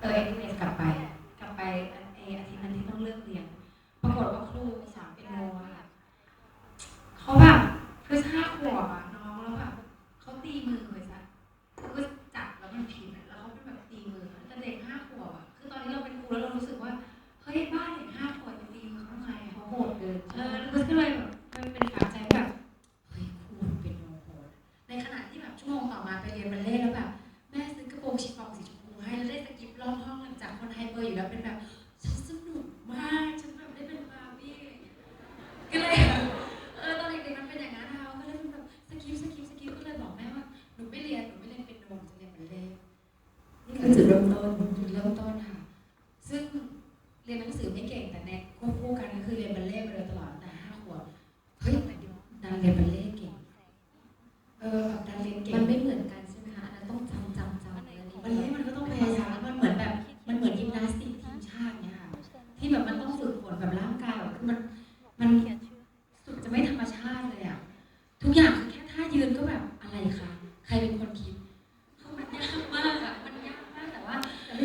เออเอ็นเกลับไป กลับไปอันเออาทิตย์นั้นที่ต้องเลิกเรียนปรากฏว่าครูสามเป็นโนอะค่ะเขาแบบคือห้าขวบอะน้องแล้วแบบเขาตีมือเลยซะคือก็จับแล้วมันผิดอะแล้วเขาเป็นแบบตีมือแต่เด็กห้าขวบอะคือตอนนี้เราเป็นครูแล้วเรารู้สึกว่าเฮ้ยบ้านเด็กห้าขวบจะตีมือเขาทำไมอะเขาโหดเกินเออแล้วก็เลยแบบมันเป็นฝังใจแบบเฮ้ยครูเป็นโนโหดในขณะที่แบบชั่วโมงต่อมาไปเรียนบัลเล่ต์แล้วแบบ อบห้องจากคนไฮเปอร์อยู่แล้วเป็นแบบฉันสนุกมากฉันแบบได้เป็นบาร์บี้อะไรอย่างเงี้ยก็เลยเออตอนเด็กๆมันเป็นอย่างนั้นนะคะก็เลยเป็นแบบสกิปสกิปสกิปก็เลยบอกแม่ว่าหนูไม่เรียนหนูไม่เรียนเป็นโนจะเรียนบัลเล่นี่คือจุดเริ่มต้นจุดเริ่มต้นค่ะ ซึ่งเรียนหนังสือไม่เก่งแต่ในควบคู่กันก็คือเรียนบัลเล่มาโดยตลอดแต่ห้าขวบเฮ้ยดันเรียนบัล มันมันสุดจะไม่ธรรมชาติเลยอะทุกอย่างคือแค่ท่ายืนก็แบบอะไรคะใครเป็นคนคิด